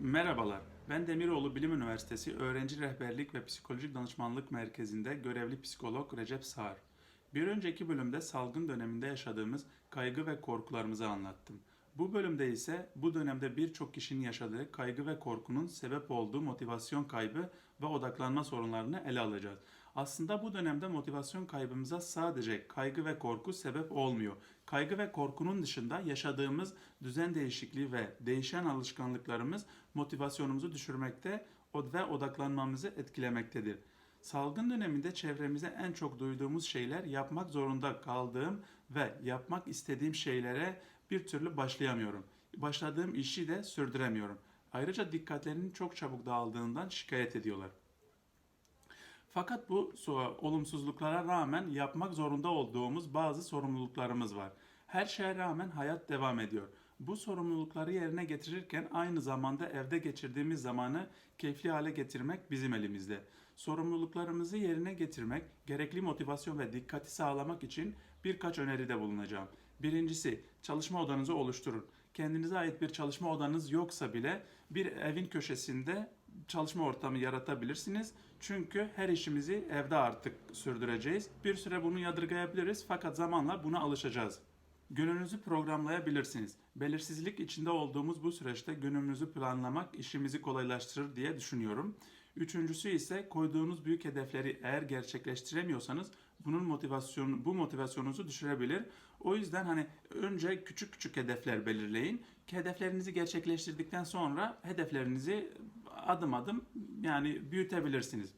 Merhabalar, ben Demiroğlu Bilim Üniversitesi Öğrenci Rehberlik ve Psikolojik Danışmanlık Merkezi'nde görevli psikolog Recep Sağır. Bir önceki bölümde salgın döneminde yaşadığımız kaygı ve korkularımızı anlattım. Bu bölümde ise bu dönemde birçok kişinin yaşadığı kaygı ve korkunun sebep olduğu motivasyon kaybı ve odaklanma sorunlarını ele alacağız. Aslında bu dönemde motivasyon kaybımıza sadece kaygı ve korku sebep olmuyor. Kaygı ve korkunun dışında yaşadığımız düzen değişikliği ve değişen alışkanlıklarımız motivasyonumuzu düşürmekte ve odaklanmamızı etkilemektedir. Salgın döneminde çevremizde en çok duyduğumuz şeyler yapmak zorunda kaldığım ve yapmak istediğim şeylere bir türlü başlayamıyorum. Başladığım işi de sürdüremiyorum. Ayrıca dikkatlerinin çok çabuk dağıldığından şikayet ediyorlar. Fakat bu olumsuzluklara rağmen yapmak zorunda olduğumuz bazı sorumluluklarımız var. Her şeye rağmen hayat devam ediyor. Bu sorumlulukları yerine getirirken aynı zamanda evde geçirdiğimiz zamanı keyifli hale getirmek bizim elimizde. Sorumluluklarımızı yerine getirmek, gerekli motivasyon ve dikkati sağlamak için birkaç öneride bulunacağım. Birincisi, çalışma odanızı oluşturun. Kendinize ait bir çalışma odanız yoksa bile bir evin köşesinde çalışma ortamı yaratabilirsiniz. Çünkü her işimizi evde artık sürdüreceğiz. Bir süre bunu yadırgayabiliriz fakat zamanla buna alışacağız. Gününüzü programlayabilirsiniz. Belirsizlik içinde olduğumuz bu süreçte günümüzü planlamak işimizi kolaylaştırır diye düşünüyorum. Üçüncüsü ise koyduğunuz büyük hedefleri eğer gerçekleştiremiyorsanız bunun motivasyonu bu motivasyonunuzu düşürebilir. O yüzden hani önce küçük küçük hedefler belirleyin. Hedeflerinizi gerçekleştirdikten sonra hedeflerinizi adım adım yani büyütebilirsiniz.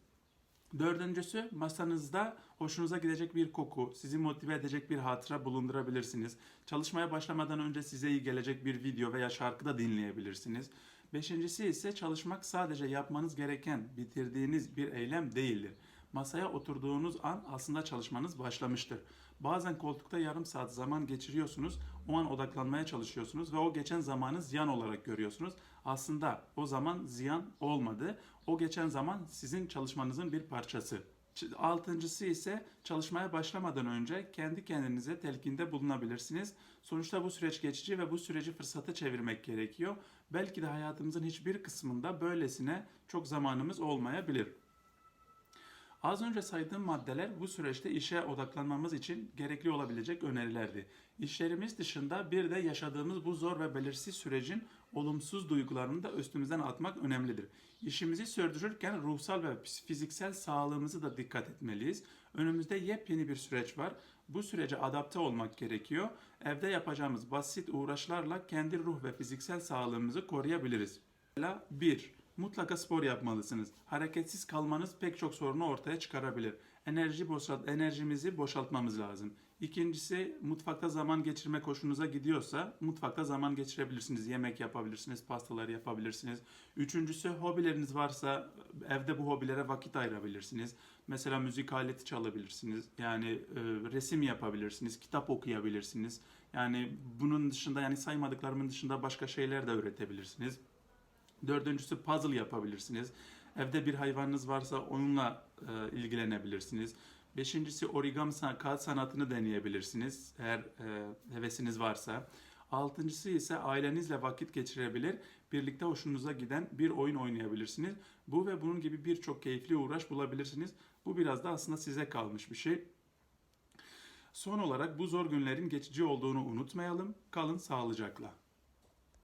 Dördüncüsü masanızda hoşunuza gidecek bir koku, sizi motive edecek bir hatıra bulundurabilirsiniz. Çalışmaya başlamadan önce size iyi gelecek bir video veya şarkı da dinleyebilirsiniz. Beşincisi ise çalışmak sadece yapmanız gereken, bitirdiğiniz bir eylem değildir. Masaya oturduğunuz an aslında çalışmanız başlamıştır. Bazen koltukta yarım saat zaman geçiriyorsunuz, o an odaklanmaya çalışıyorsunuz ve o geçen zamanı ziyan olarak görüyorsunuz. Aslında o zaman ziyan olmadı. O geçen zaman sizin çalışmanızın bir parçası. Altıncısı ise çalışmaya başlamadan önce kendi kendinize telkinde bulunabilirsiniz. Sonuçta bu süreç geçici ve bu süreci fırsata çevirmek gerekiyor. Belki de hayatımızın hiçbir kısmında böylesine çok zamanımız olmayabilir. Az önce saydığım maddeler bu süreçte işe odaklanmamız için gerekli olabilecek önerilerdi. İşlerimiz dışında bir de yaşadığımız bu zor ve belirsiz sürecin olumsuz duygularını da üstümüzden atmak önemlidir. İşimizi sürdürürken ruhsal ve fiziksel sağlığımızı da dikkat etmeliyiz. Önümüzde yepyeni bir süreç var. Bu sürece adapte olmak gerekiyor. Evde yapacağımız basit uğraşlarla kendi ruh ve fiziksel sağlığımızı koruyabiliriz. Mesela 1. Mutlaka spor yapmalısınız. Hareketsiz kalmanız pek çok sorunu ortaya çıkarabilir. Enerji boşalt enerjimizi boşaltmamız lazım. İkincisi mutfakta zaman geçirmek hoşunuza gidiyorsa mutfakta zaman geçirebilirsiniz. Yemek yapabilirsiniz, pastalar yapabilirsiniz. Üçüncüsü hobileriniz varsa evde bu hobilere vakit ayırabilirsiniz. Mesela müzik aleti çalabilirsiniz. Yani e, resim yapabilirsiniz, kitap okuyabilirsiniz. Yani bunun dışında yani saymadıklarımın dışında başka şeyler de öğretebilirsiniz. Dördüncüsü puzzle yapabilirsiniz. Evde bir hayvanınız varsa onunla e, ilgilenebilirsiniz. Beşincisi origami kağıt sanatını deneyebilirsiniz eğer e, hevesiniz varsa. Altıncısı ise ailenizle vakit geçirebilir, birlikte hoşunuza giden bir oyun oynayabilirsiniz. Bu ve bunun gibi birçok keyifli uğraş bulabilirsiniz. Bu biraz da aslında size kalmış bir şey. Son olarak bu zor günlerin geçici olduğunu unutmayalım. Kalın sağlıcakla.